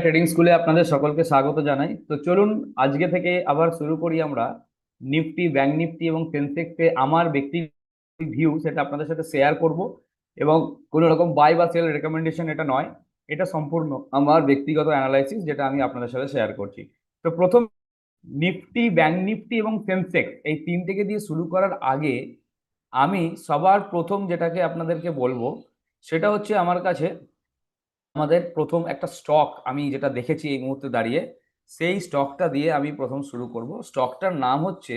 Trading স্কুলে আপনাদের সকলকে স্বাগত জানাই। তো চলুন, আজকে থেকে আবার শুরু করি আমরা নিফটি, ব্যাংক নিফটি এবং সেন্সেক্সে আমার ব্যক্তি ভিউ সেটা আপনাদের সাথে শেয়ার করব এবং কোনো রকম বাই বা সেল রেকমেন্ডেশন এটা নয়, এটা সম্পূর্ণ আমার ব্যক্তিগত অ্যানালাইসিস যেটা আমি আপনাদের সাথে শেয়ার করছি। তো প্রথম, নিফটি, ব্যাংক নিফটি এবং সেন্সেক্স এই তিনটেকে দিয়ে শুরু করার আগে আমি সবার প্রথম যেটাকে আপনাদেরকে বলব সেটা হচ্ছে আমার কাছে আমাদের প্রথম একটা স্টক আমি যেটা দেখেছি এই মুহূর্তে দাঁড়িয়ে, সেই স্টকটা দিয়ে আমি প্রথম শুরু করব। স্টকটার নাম হচ্ছে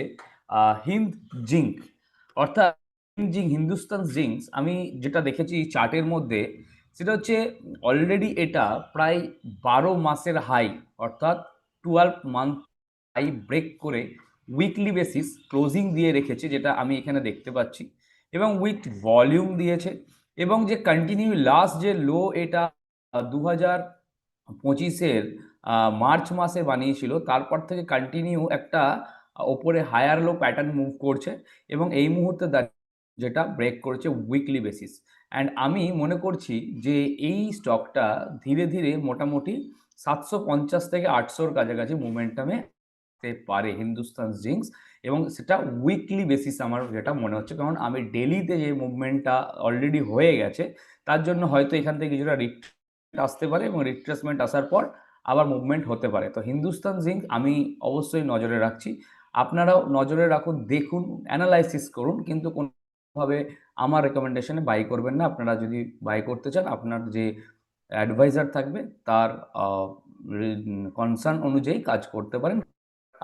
হিন্দ জিঙ্ক। অর্থাৎ জিঙ্ক, হিন্দুস্তান জিঙ্কস আমি যেটা দেখেছি চার্টের মধ্যে, সেটা হচ্ছে অলরেডি এটা প্রায় বারো মাসের হাই অর্থাৎ টুয়েলভ মান্থ হাই ব্রেক করে উইকলি বেসিস ক্লোজিং দিয়ে রেখেছে, যেটা আমি এখানে দেখতে পাচ্ছি। এবং উইথ ভলিউম দিয়েছে। এবং যে কন্টিনিউ লাস্ট যে লো এটা দু হাজার পঁচিশের মার্চ মাসে বানিয়েছিল। তারপর থেকে কন্টিনিউ একটা ওপরে হায়ার লো প্যাটার্ন মুভ করছে এবং এই মুহূর্তে যেটা ব্রেক করছে উইকলি বেসিস অ্যান্ড আমি মনে করছি যে এই স্টকটা ধীরে ধীরে মোটামুটি সাতশো পঞ্চাশ থেকে আটশোর কাছাকাছি মুভমেন্টামে পারে হিন্দুস্তান জিঙ্কস এবং সেটা উইকলি বেসিস আমার যেটা মনে হচ্ছে। কারণ আমি ডেলিতে যে মুভমেন্টটা অলরেডি হয়ে গেছে, তার জন্য হয়তো এখান থেকে কিছুটা রিট্রেসমেন্ট আসতে পারে এবং রিট্রেসমেন্ট আসার পর আবার মুভমেন্ট হতে পারে। তো হিন্দুস্তান জিঙ্ক আমি অবশ্যই নজরে রাখছি। আপনারাও নজরে রাখুন, দেখুন অ্যানালাইসিস করুন, কিন্তু কোনোভাবে আমার রেকমেন্ডেশনে বাই করবেন না। আপনারা যদি বাই করতে চান, আপনার যে অ্যাডভাইজার থাকবে, তার কনসার্ন অনুযায়ী কাজ করতে পারেন।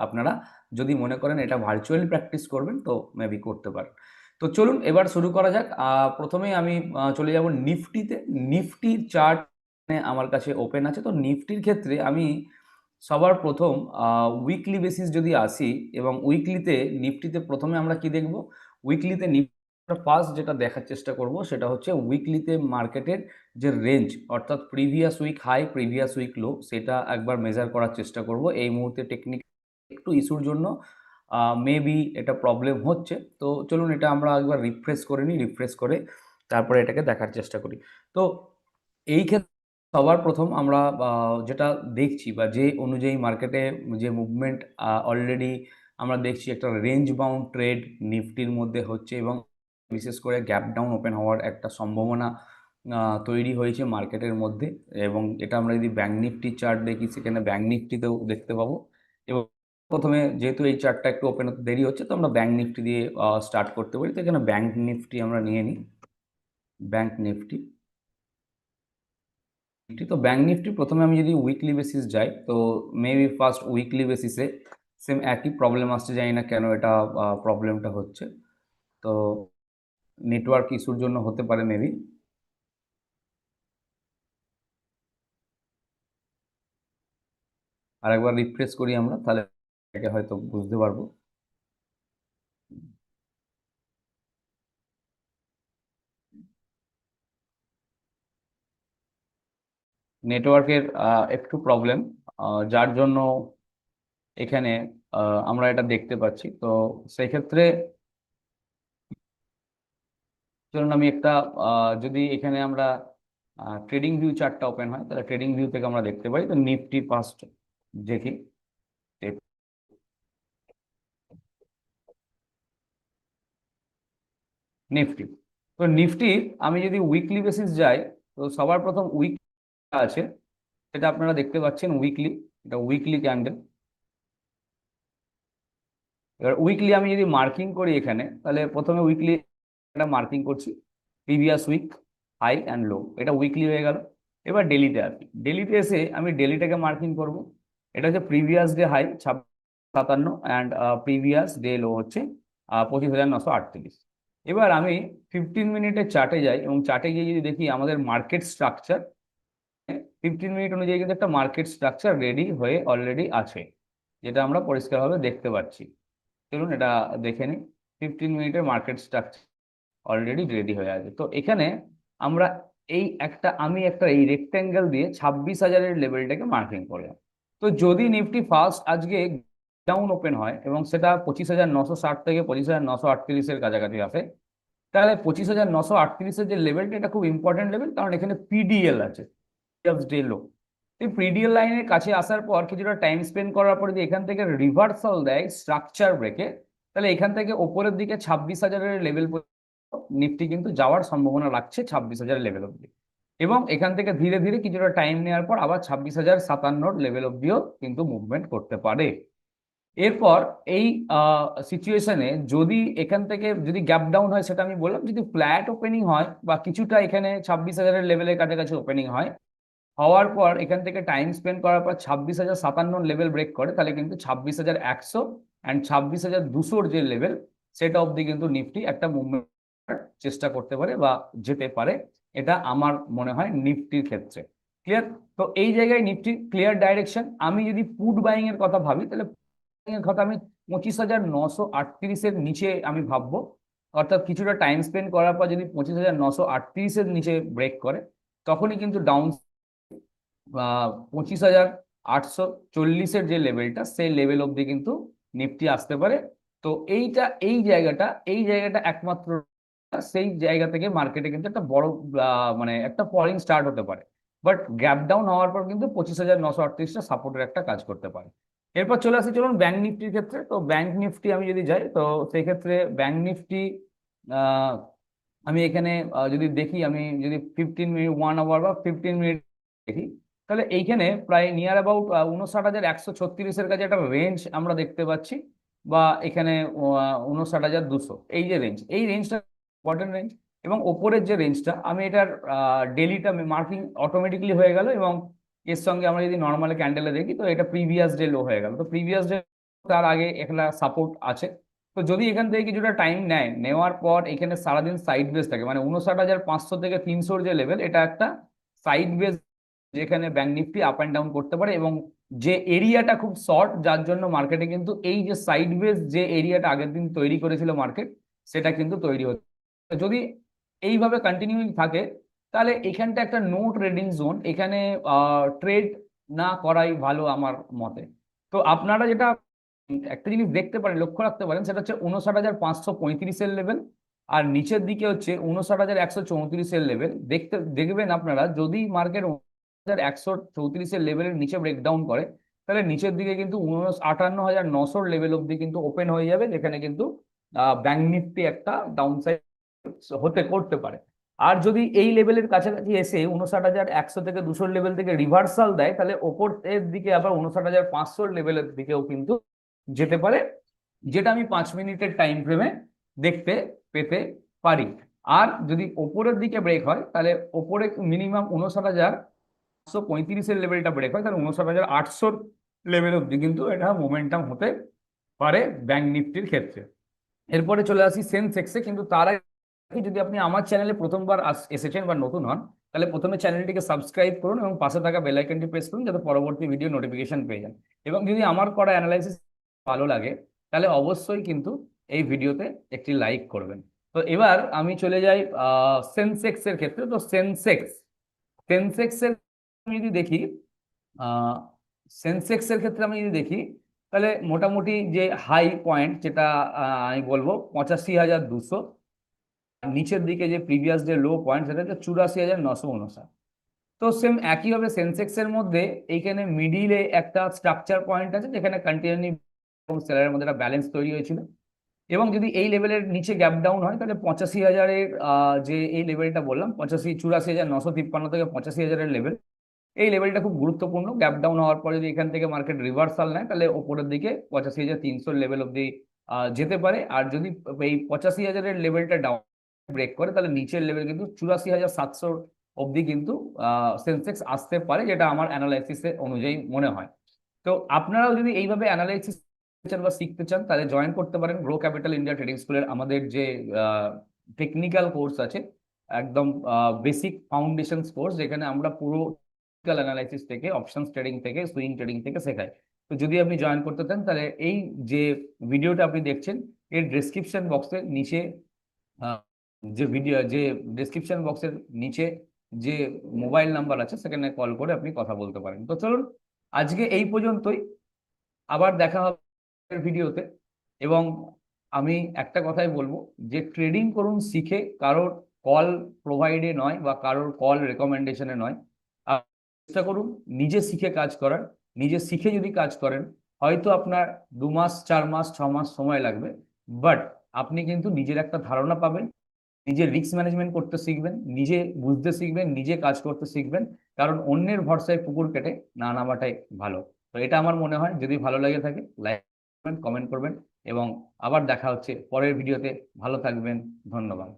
আপনারা যদি মনে করেন এটা ভার্চুয়ালি প্র্যাকটিস করবেন, তো মেবি করতে পারেন। তো চলুন, এবার শুরু করা যাক। প্রথমেই আমি চলে যাব নিফটিতে। নিফটির চার্ট আমার কাছে ওপেন আছে। তো নিফটির ক্ষেত্রে আমি সবার প্রথম উইকলি বেসিস যদি আসি এবং উইকলিতে নিফটিতে প্রথমে আমরা কি দেখব? উইকলিতে নিফটি ফার্স্ট যেটা দেখার চেষ্টা করব সেটা হচ্ছে উইকলিতে মার্কেটের যে রেঞ্জ অর্থাৎ previous week high previous week low সেটা একবার মেজার করার চেষ্টা করব। এই মুহূর্তে টেকনিক একটু ইস্যুর জন্য মেবি এটা প্রবলেম হচ্ছে। তো চলুন এটা আমরা একবার রিফ্রেশ করে নিই রিফ্রেশ করে তারপরে এটাকে দেখার চেষ্টা করি। তো এই ক্ষেত্রে সবার প্রথম আমরা যেটা দেখছি বা যে অনুযায়ী মার্কেটে যে মুভমেন্ট অলরেডি আমরা দেখছি একটা রেঞ্জ বাউন্ড ট্রেড নিফটির মধ্যে হচ্ছে এবং বিশেষ করে গ্যাপ ডাউন ওপেন হওয়ার একটা সম্ভাবনা তৈরি হয়েছে মার্কেটের মধ্যে এবং এটা আমরা যদি ব্যাঙ্ক নিফটি চার্ট দেখি সেখানে ব্যাঙ্ক নিফটিতেও দেখতে পাবো এবং প্রথমে যেহেতু এই চার্টটা একটু ওপেন হতে দেরি হচ্ছে তো আমরা ব্যাঙ্ক নিফটি দিয়ে স্টার্ট করতে পারি। তো এখানে ব্যাঙ্ক নিফটি আমরা নিয়ে নিই। Bank Nifty. নিফটি তো ব্যাঙ্ক নিফটি প্রথমে আমি যদি উইকলি বেসিস যাই, তো মেবি ফার্স্ট উইকলি বেসিসে সেম একই প্রবলেম আসছে, জানি না কেন এটা প্রবলেমটা হচ্ছে। তো নেটওয়ার্ক ইস্যুর জন্য হতে পারে মেবি আরেকবার রিফ্রেশ করি আমরা, তাহলে হয়তো বুঝতে পারব। নেটওয়ার্কের একটু প্রবলেম যার জন্য এখানে আমরা এটা দেখতে পাচ্ছি। তো সেক্ষেত্রে চলুন আমি একটা যদি এখানে আমরা ট্রেডিং ভিউ চার্টটা ওপেন হয়, তাহলে ট্রেডিং ভিউ থেকে আমরা দেখতে পাই, তো নিফটি ফার্স্ট দেখি। নিফটি তো নিফটি আমি যদি উইকলি বেসিস যাই, তো সবার প্রথম উইক আছে, সেটা আপনারা দেখতে পাচ্ছেন উইকলি এটা উইকলি ক্যান্ডেল এবার উইকলি আমি যদি মার্কিং করি এখানে, তাহলে প্রথমে উইকলি একটা মার্কিং করছি previous week high and low এটা উইকলি হয়ে গেল। এবার ডেলিতে আসি ডেলিতে এসে আমি ডেলিটাকে মার্কিং করব, এটা হচ্ছে প্রিভিয়াস ডে হাই সাতান্ন অ্যান্ড প্রিভিয়াস ডে লো হচ্ছে পঁচিশ হাজার নশো আটত্রিশ। এবার আমি ফিফটিন মিনিটের চার্টে যাই এবং চার্টে গিয়ে যদি দেখি আমাদের মার্কেট স্ট্রাকচার ফিফটিন মিনিট অনুযায়ী কিন্তু একটা মার্কেট স্ট্রাকচার রেডি হয়ে অলরেডি আছে, যেটা আমরা পরিষ্কারভাবে দেখতে পাচ্ছি। চলুন এটা দেখে নিই। ফিফটিন মিনিটের মার্কেট স্ট্রাকচার অলরেডি রেডি হয়ে আছে। তো এখানে আমরা এই একটা, আমি একটা এই রেক্ট্যাঙ্গেল দিয়ে ছাব্বিশ হাজারের লেভেলটাকে মার্কিং করলাম। তো যদি নিফটি ফার্স্ট আজকে ডাউন ওপেন হয় এবং সেটা পঁচিশ হাজার নশো ষাট থেকে পঁচিশ হাজার নশো আটত্রিশের কাছাকাছি আসে, তাহলে পঁচিশ হাজার নশো আটত্রিশের যে লেভেলটা এটা খুব ইম্পর্টেন্ট লেভেল কারণ এখানে পিডিএল আছে। ডে লো এই প্রিডিয়াল লাইনের কাছে আসার পর কিছুটা টাইম স্পেন্ড করার পর যদি এখান থেকে রিভার্সাল দেয় স্ট্রাকচার ব্রেকে তাহলে এখান থেকে ওপরের দিকে ছাব্বিশ হাজারের লেভেল নিফটি কিন্তু যাওয়ার সম্ভাবনা রাখছে ছাব্বিশ হাজারের লেভেল অব্দি এবং এখান থেকে ধীরে ধীরে কিছুটা টাইম নেওয়ার পর আবার ছাব্বিশ হাজার সাতান্নর লেভেল অব্দিও কিন্তু মুভমেন্ট করতে পারে। এরপর এই সিচুয়েশনে যদি এখান থেকে যদি গ্যাপ ডাউন হয়, সেটা আমি বললাম, যদি ফ্ল্যাট ওপেনিং হয় বা কিছুটা এখানে ছাব্বিশ হাজারের লেভেলের কাছাকাছি ওপেনিং হয় হওয়ার পর এখান থেকে টাইম স্পেন্ড করার পর ছাব্বিশ হাজার সাতান্ন লেভেল ব্রেক করে, তাহলে কিন্তু ছাব্বিশ হাজার একশো অ্যান্ড ছাব্বিশ হাজার দুশোর যে লেভেল সেটা অবধি কিন্তু নিফটি একটা মুভমেন্ট চেষ্টা করতে পারে বা যেতে পারে। এটা আমার মনে হয় নিফটির ক্ষেত্রে। ক্লিয়ার তো এই জায়গায় নিফটির ক্লিয়ার ডাইরেকশন আমি যদি পুট বাইং এর কথা ভাবি, তাহলে এর কথা আমি পঁচিশ হাজার নশো আটত্রিশের নিচে আমি ভাববো। অর্থাৎ কিছুটা টাইম স্পেন্ড করার পর যদি পঁচিশ হাজার নশো আটত্রিশের নিচে ব্রেক করে, তখনই কিন্তু ডাউন পঁচিশ হাজার আটশো চল্লিশের যে লেভেলটা সেই লেভেল অবধি কিন্তু নিফটি আসতে পারে। তো এইটা, এই জায়গাটা এই জায়গাটা একমাত্র সেই জায়গা থেকে মার্কেটে কিন্তু একটা বড় মানে একটা ফলিং স্টার্ট হতে পারে। বাট গ্যাপ ডাউন হওয়ার পর কিন্তু পঁচিশ হাজার নশো আটত্রিশটা সাপোর্টের একটা কাজ করতে পারে। এরপর চলে আসি, চলুন ব্যাংক নিফটির ক্ষেত্রে। তো ব্যাংক নিফটি আমি যদি যাই, তো সেই ক্ষেত্রে ব্যাংক নিফটি আমি এখানে যদি দেখি, আমি যদি ফিফটিন মিনিট ওয়ান আওয়ার বা ফিফটিন মিনিট দেখি তাহলে এইখানে প্রায় নিয়ার অ্যাবাউট উনষাট হাজার একশো ছত্রিশের কাছে একটা রেঞ্জ আমরা দেখতে পাচ্ছি, বা এখানে উনষাট হাজার দুশো। এই যে রেঞ্জ এই রেঞ্জটা ইম্পর্টেন্ট রেঞ্জ এবং ওপরের যে রেঞ্জটা আমি এটার ডেলিটা মার্কিং অটোমেটিকলি হয়ে গেল এবং এর সঙ্গে আমরা যদি নর্মাল ক্যান্ডেলে দেখি, তো এটা প্রিভিয়াস ডে লো হয়ে গেল। তো প্রিভিয়াস ডে তার আগে এখানে সাপোর্ট আছে। তো যদি এখান থেকে কিছুটা টাইম নেয়, নেওয়ার পর এখানে সারাদিন সাইড বেস থাকে মানে উনষাট হাজার পাঁচশো থেকে তিনশোর যে লেভেল এটা একটা সাইড বেস যেখানে bank Nifty up and down করতে পারে এবং যে এরিয়াটা খুব শর্ট যার জন্য মার্কেটে কিন্তু এই যে সাইড বেস যে এরিয়াটা আগের দিন তৈরি করেছিল মার্কেট সেটা কিন্তু তৈরি হচ্ছে। যদি এইভাবে কন্টিনিউইং থাকে, তাহলে এখানটা একটা নো ট্রেডিং জোন এখানে ট্রেড না করাই ভালো আমার মতে। তো আপনারা যেটা, একটা জিনিস দেখতে পারেন, লক্ষ্য রাখতে পারেন, সেটা হচ্ছে উনষাট হাজার পাঁচশো পঁয়ত্রিশের লেভেল আর নিচের দিকে হচ্ছে উনষাট হাজার একশো চৌত্রিশের লেভেল দেখতে, দেখবেন আপনারা, যদি মার্কেট হাজার একশো চৌত্রিশের লেভেলের নিচে ব্রেকডাউন করে, তাহলে নিচের দিকে কিন্তু আটান্ন হাজার নশোর লেভেল অব্দি কিন্তু ওপেন হয়ে যাবে, যেখানে কিন্তু ব্যাংক নিফটি একটা ডাউন সাইড হতে, করতে পারে। আর যদি এই লেভেলের কাছাকাছি এসে উনষাট হাজার একশো থেকে দুশোর লেভেল থেকে রিভার্সাল দেয়, তাহলে ওপরের দিকে আবার উনষাট হাজার পাঁচশোর লেভেলের দিকেও কিন্তু যেতে পারে, যেটা আমি পাঁচ মিনিটের টাইম ফ্রেমে দেখতে পেতে পারি। আর যদি ওপরের দিকে ব্রেক হয়, তাহলে ওপরে মিনিমাম উনষাট হাজার আটশো পঁয়ত্রিশের লেভেলটা ব্রেক হয় তাহলে উনষাট হাজার আটশোর লেভেল অব্দি কিন্তু এটা মোমেন্টাম হতে পারে ব্যাংক নিফটির ক্ষেত্রে। এরপরে চলে আসি সেন্সেক্সে কিন্তু তার যদি আপনি আমার চ্যানেলে প্রথমবার এসেছেন বা নতুন হন, তাহলে প্রথমে চ্যানেলটিকে সাবস্ক্রাইব করুন এবং পাশে থাকা বেল আইকনটি প্রেস করুন, যাতে পরবর্তী ভিডিও নোটিফিকেশন পেয়ে যান। এবং যদি আমার করা অ্যানালাইসিস ভালো লাগে, তাহলে অবশ্যই কিন্তু এই ভিডিওতে একটি লাইক করবেন। তো এবার আমি চলে যাই সেন্সেক্স এর ক্ষেত্রে। তো সেন্সেক্স সেন্সেক্স এর যদি দেখি সেন্সেক্স এর ক্ষেত্রে আমি যদি দেখি, তাহলে মোটামুটি যে হাই পয়েন্ট যেটা আমি বলব পঁচাশি হাজার দুশো নিচের দিকে যে প্রিভিয়াস যে লো পয়েন্ট সেটা হচ্ছে চুরাশি হাজার নশো উনষাট। তো সেম একইভাবে সেন্সেক্স এর মধ্যে এইখানে মিডিলে একটা স্ট্রাকচার পয়েন্ট আছে, যেখানে কন্টিনিউ এবং সেলারের মধ্যে একটা ব্যালেন্স তৈরি হয়েছিল। এবং যদি এই লেভেলের নিচে গ্যাপ ডাউন হয়, তাহলে পঁচাশি হাজারের যে এই লেভেলটা বললাম, পঁচাশি, চুরাশি হাজার নশো তিপ্পান্ন থেকে পঁচাশি হাজারের লেভেল এই লেভেলটা খুব গুরুত্বপূর্ণ। গ্যাপ ডাউন হওয়ার পরে যদি এখান থেকে মার্কেট রিভার্সাল নেয়, তাহলে ওপরের দিকে পঁচাশি হাজার তিনশোর লেভেল অব্দি যেতে পারে। আর যদি এই পঁচাশি হাজারের লেভেলটা ডাউন ব্রেক করে, তাহলে নিচের লেভেল কিন্তু চুরাশি হাজার সাতশো অব্দি কিন্তু সেন্সেক্স আসতে পারে, যেটা আমার অ্যানালাইসিসের অনুযায়ী মনে হয়। তো আপনারাও যদি এইভাবে অ্যানালাইসিস চান বা শিখতে চান, তাহলে জয়েন করতে পারেন গ্রো ক্যাপিটাল ইন্ডিয়া ট্রেডিং স্কুলের আমাদের যে টেকনিক্যাল কোর্স আছে, একদম বেসিক ফাউন্ডেশন কোর্স যেখানে আমরা পুরো অ্যানালাইসিস থেকে অপশনস ট্রেডিং থেকে সুইং ট্রেডিং থেকে শেখায়। তো যদি আপনি জয়েন করতে চান, তাহলে এই যে ভিডিওটা আপনি দেখছেন, এর ডিসক্রিপশন বক্সের নিচে যে ভিডিও যে ডিসক্রিপশন বক্সের নিচে যে মোবাইল নাম্বার আছে, সেখানে কল করে আপনি কথা বলতে পারেন। তো চলুন, আজকে এই পর্যন্তই। আবার দেখা হবে ভিডিওতে এবং আমি একটা কথাই বলব, যে ট্রেডিং করুন শিখে, কারোর কল প্রোভাইডে নয় বা কারোর কল রেকমেন্ডেশনে নয়। চেষ্টা করুন, নিজে শিখে কাজ করার। নিজে শিখে যদি কাজ করেন, হয়তো আপনার দু মাস, চার মাস, ছ মাস সময় লাগবে বাট আপনি কিন্তু নিজের একটা ধারণা পাবেন, নিজে রিস্ক ম্যানেজমেন্ট করতে শিখবেন, নিজে বুঝতে শিখবেন, নিজে কাজ করতে শিখবেন, কারণ অন্যের ভরসায় পুকুর কেটে না নামাটাই ভালো। তো এটা আমার মনে হয়, যদি ভালো লেগে থাকে লাইক করবেন কমেন্ট করবেন, এবং আবার দেখা হচ্ছে পরের ভিডিওতে ভালো থাকবেন, ধন্যবাদ।